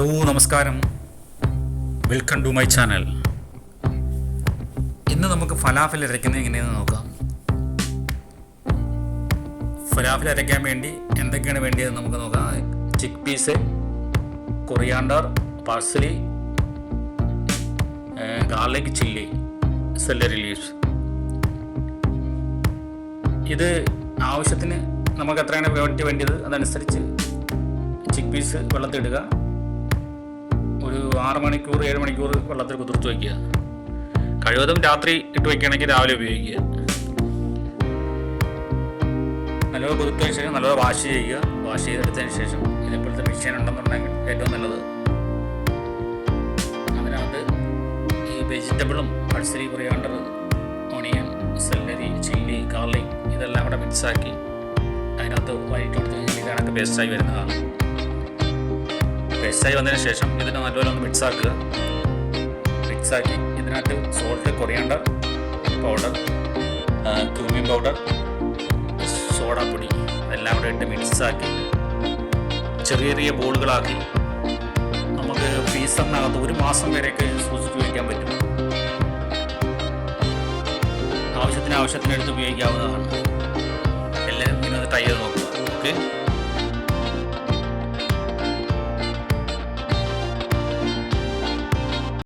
Hello നമസ്കാരം. Welcome to my channel ഇന്ന് നമുക്ക് ഫലാഫിൽ അരയ്ക്കുന്നത് എങ്ങനെയെന്ന് നോക്കാം. ഫലാഫിൽ അരയ്ക്കാൻ വേണ്ടി എന്തൊക്കെയാണ് വേണ്ടിയത് നമുക്ക് നോക്കാം. Chickpeas coriander parsley garlic chilli celery leaves ഇത് ആവശ്യത്തിന് നമുക്ക് എത്രയാണ് വേണ്ടി വേണ്ടത് അതനുസരിച്ച് ചിക്ക് പീസ് വെള്ളത്തിലിടുക. ഒരു ആറ് മണിക്കൂർ ഏഴ് മണിക്കൂർ വെള്ളത്തിൽ കുതിർത്ത് വയ്ക്കുക. കഴിവതും രാത്രി ഇട്ട് വയ്ക്കുകയാണെങ്കിൽ രാവിലെ ഉപയോഗിക്കുക. നല്ലത് കുതിർത്തതിന് ശേഷം നല്ലത് വാഷ് ചെയ്യുക. വാഷ് ചെയ്തെടുത്തതിന് ശേഷം ഇതേപോലത്തെ മെഷീൻ ഉണ്ടെന്നുണ്ടെങ്കിൽ ഏറ്റവും നല്ലത്. അതിനകത്ത് ഈ വെജിറ്റബിളും parsley coriander onion celery chilli garlic ഇതെല്ലാം കൂടെ മിക്സാക്കി അതിനകത്ത് വഴി കൊടുത്ത് കഴിഞ്ഞാൽ ഇതാണ് പേസ്റ്റായി വരുന്നതാണ്. പേസ്റ്റായി വന്നതിന് ശേഷം ഇതിനെ നല്ലപോലെ ഒന്ന് മിക്സ് ആക്കുക. മിക്സ് ആക്കി ഇതിനകത്ത് salt coriander powder cumin powder സോഡാപ്പൊടി എല്ലാം കൂടെ ഇട്ട് മിക്സാക്കി ചെറിയ ചെറിയ ബോളുകളാക്കി നമുക്ക് ഫ്രീസറിനകത്ത് ഒരു മാസം വരെയൊക്കെ സൂക്ഷിച്ച് ഉപയോഗിക്കാൻ പറ്റും. ആവശ്യത്തിന് ആവശ്യത്തിന് എടുത്ത് ഉപയോഗിക്കാവുന്നതാണ്